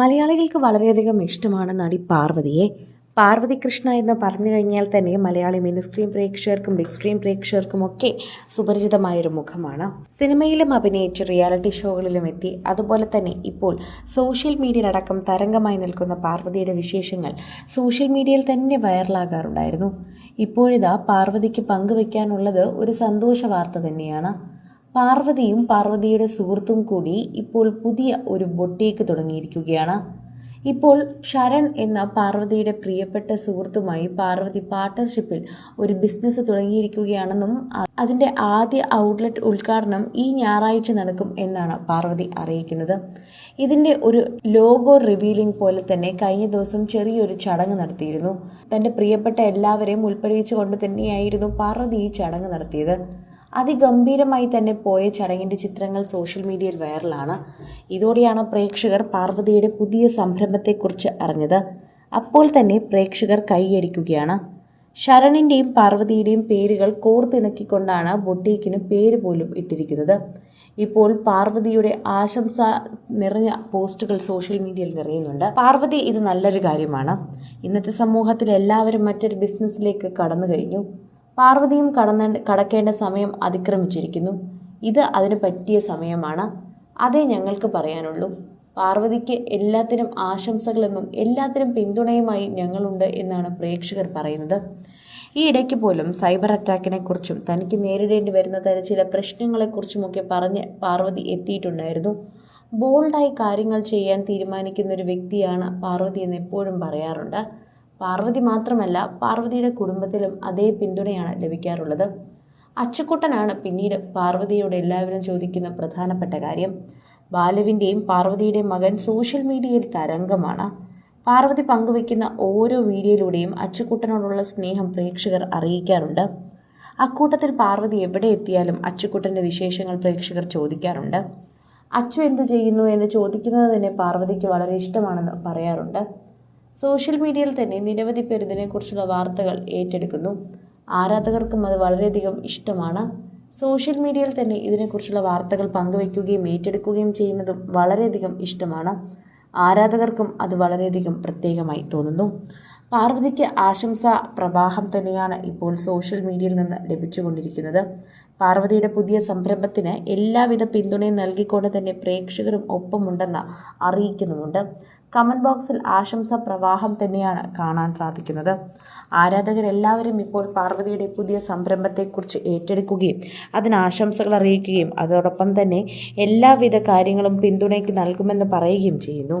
മലയാളികൾക്ക് വളരെയധികം ഇഷ്ടമാണ് നടി പാർവതിയെ. പാർവതി കൃഷ്ണ എന്ന് പറഞ്ഞു കഴിഞ്ഞാൽ തന്നെ മലയാളി മിനി സ്ക്രീൻ പ്രേക്ഷകർക്കും ബിഗ് സ്ക്രീൻ പ്രേക്ഷകർക്കും ഒക്കെ സുപരിചിതമായൊരു മുഖമാണ്. സിനിമയിലും അഭിനയിച്ച് റിയാലിറ്റി ഷോകളിലും എത്തി. അതുപോലെ തന്നെ ഇപ്പോൾ സോഷ്യൽ മീഡിയയിലടക്കം തരംഗമായി നിൽക്കുന്ന പാർവതിയുടെ വിശേഷങ്ങൾ സോഷ്യൽ മീഡിയയിൽ തന്നെ വൈറലാകാറുണ്ടായിരുന്നു. ഇപ്പോഴിതാ പാർവതിക്ക് പങ്കുവയ്ക്കാനുള്ളത് ഒരു സന്തോഷ വാർത്ത തന്നെയാണ്. പാർവതിയും പാർവതിയുടെ സുഹൃത്തും കൂടി ഇപ്പോൾ പുതിയ ഒരു ബൊട്ടീക്ക് തുടങ്ങിയിരിക്കുകയാണ്. ഇപ്പോൾ ശരൺ എന്ന പാർവതിയുടെ പ്രിയപ്പെട്ട സുഹൃത്തുമായി പാർവതി പാർട്ട്ണർഷിപ്പിൽ ഒരു ബിസിനസ് തുടങ്ങിയിരിക്കുകയാണെന്നും അതിന്റെ ആദ്യ ഔട്ട്ലെറ്റ് ഉദ്ഘാടനം ഈ ഞായറാഴ്ച നടക്കും എന്നാണ് പാർവതി അറിയിക്കുന്നത്. ഇതിന്റെ ഒരു ലോഗോ റിവീലിംഗ് പോലെ തന്നെ കഴിഞ്ഞ ദിവസം ചെറിയൊരു ചടങ്ങ് നടത്തിയിരുന്നു. തന്റെ പ്രിയപ്പെട്ട എല്ലാവരെയും ഉൾപ്പെടുവിച്ചുകൊണ്ട് തന്നെയായിരുന്നു പാർവതി ഈ ചടങ്ങ് നടത്തിയത്. അതിഗംഭീരമായി തന്നെ പോയ ചടങ്ങിന്റെ ചിത്രങ്ങൾ സോഷ്യൽ മീഡിയയിൽ വൈറലാണ്. ഇതോടെയാണ് പ്രേക്ഷകർ പാർവതിയുടെ പുതിയ സംരംഭത്തെക്കുറിച്ച് അറിഞ്ഞത്. അപ്പോൾ തന്നെ പ്രേക്ഷകർ കൈയടിക്കുകയാണ്. ശരണിന്റെയും പാർവതിയുടെയും പേരുകൾ കോർത്തിണക്കിക്കൊണ്ടാണ് ബൊട്ടീക്കിന് പേര് പോലും ഇട്ടിരിക്കുന്നത്. ഇപ്പോൾ പാർവതിയുടെ ആശംസ നിറഞ്ഞ പോസ്റ്റുകൾ സോഷ്യൽ മീഡിയയിൽ നിറയുന്നുണ്ട്. പാർവതി ഇത് നല്ലൊരു കാര്യമാണ്. ഇന്നത്തെ സമൂഹത്തിൽ എല്ലാവരും മറ്റൊരു ബിസിനസ്സിലേക്ക് കടന്നു കഴിഞ്ഞു. പാർവതിയും കടന്ന കടക്കേണ്ട സമയം അതിക്രമിച്ചിരിക്കുന്നു. ഇത് അതിന് പറ്റിയ സമയമാണ്. അതേ ഞങ്ങൾക്ക് പറയാനുള്ളൂ. പാർവതിക്ക് എല്ലാത്തിനും ആശംസകളെന്നും എല്ലാത്തിനും പിന്തുണയുമായി ഞങ്ങളുണ്ട് എന്നാണ് പ്രേക്ഷകർ പറയുന്നത്. ഈ ഇടയ്ക്ക് പോലും സൈബർ അറ്റാക്കിനെക്കുറിച്ചും തനിക്ക് നേരിടേണ്ടി വരുന്ന തരം ചില പ്രശ്നങ്ങളെക്കുറിച്ചുമൊക്കെ പറഞ്ഞ് പാർവതി എത്തിയിട്ടുണ്ടായിരുന്നു. ബോൾഡായി കാര്യങ്ങൾ ചെയ്യാൻ തീരുമാനിക്കുന്ന ഒരു വ്യക്തിയാണ് പാർവതി എന്ന് എപ്പോഴും പറയാറുണ്ട്. പാർവതി മാത്രമല്ല പാർവതിയുടെ കുടുംബത്തിലും അതേ പിന്തുണയാണ് ലഭിക്കാറുള്ളത്. അച്ചക്കുട്ടനാണ് പിന്നീട് പാർവതിയോട് എല്ലാവരും ചോദിക്കുന്ന പ്രധാനപ്പെട്ട കാര്യം. ബാലുവിന്റെയും പാർവതിയുടെയും മകൻ സോഷ്യൽ മീഡിയയിൽ തരംഗമാണ്. പാർവതി പങ്കുവെക്കുന്ന ഓരോ വീഡിയോയിലൂടെയും അച്ചുക്കുട്ടനോടുള്ള സ്നേഹം പ്രേക്ഷകർ അറിയിക്കാറുണ്ട്. അക്കൂട്ടത്തിൽ പാർവതി എവിടെ എത്തിയാലും അച്ചുക്കുട്ടന്റെ വിശേഷങ്ങൾ പ്രേക്ഷകർ ചോദിക്കാറുണ്ട്. അച്ചു എന്തു ചെയ്യുന്നു എന്ന് ചോദിക്കുന്നത് തന്നെ പാർവതിക്ക് വളരെ ഇഷ്ടമാണെന്ന് പറയാറുണ്ട്. സോഷ്യൽ മീഡിയയിൽ തന്നെ നിരവധി പേർ ഇതിനെക്കുറിച്ചുള്ള വാർത്തകൾ ഏറ്റെടുക്കുന്നു. ആരാധകർക്കും അത് വളരെയധികം ഇഷ്ടമാണ്. സോഷ്യൽ മീഡിയയിൽ തന്നെ ഇതിനെക്കുറിച്ചുള്ള വാർത്തകൾ പങ്കുവയ്ക്കുകയും ഏറ്റെടുക്കുകയും ചെയ്യുന്നതും വളരെയധികം ഇഷ്ടമാണ്. ആരാധകർക്കും അത് വളരെയധികം പ്രത്യേകമായി തോന്നുന്നു. പാർവതിക്ക് ആശംസ പ്രവാഹം തന്നെയാണ് ഇപ്പോൾ സോഷ്യൽ മീഡിയയിൽ നിന്ന് ലഭിച്ചുകൊണ്ടിരിക്കുന്നത്. പാർവതിയുടെ പുതിയ സംരംഭത്തിന് എല്ലാവിധ പിന്തുണയും നൽകിക്കൊണ്ട് തന്നെ പ്രേക്ഷകരും ഒപ്പമുണ്ടെന്ന് അറിയിക്കുന്നുമുണ്ട്. കമന്റ് ബോക്സിൽ ആശംസ പ്രവാഹം തന്നെയാണ് കാണാൻ സാധിക്കുന്നത്. ആരാധകരെല്ലാവരും ഇപ്പോൾ പാർവതിയുടെ പുതിയ സംരംഭത്തെക്കുറിച്ച് ഏറ്റെടുക്കുകയും അതിന് ആശംസകൾ അറിയിക്കുകയും അതോടൊപ്പം തന്നെ എല്ലാവിധ കാര്യങ്ങളും പിന്തുണയ്ക്ക് നൽകുമെന്ന് പറയുകയും ചെയ്യുന്നു.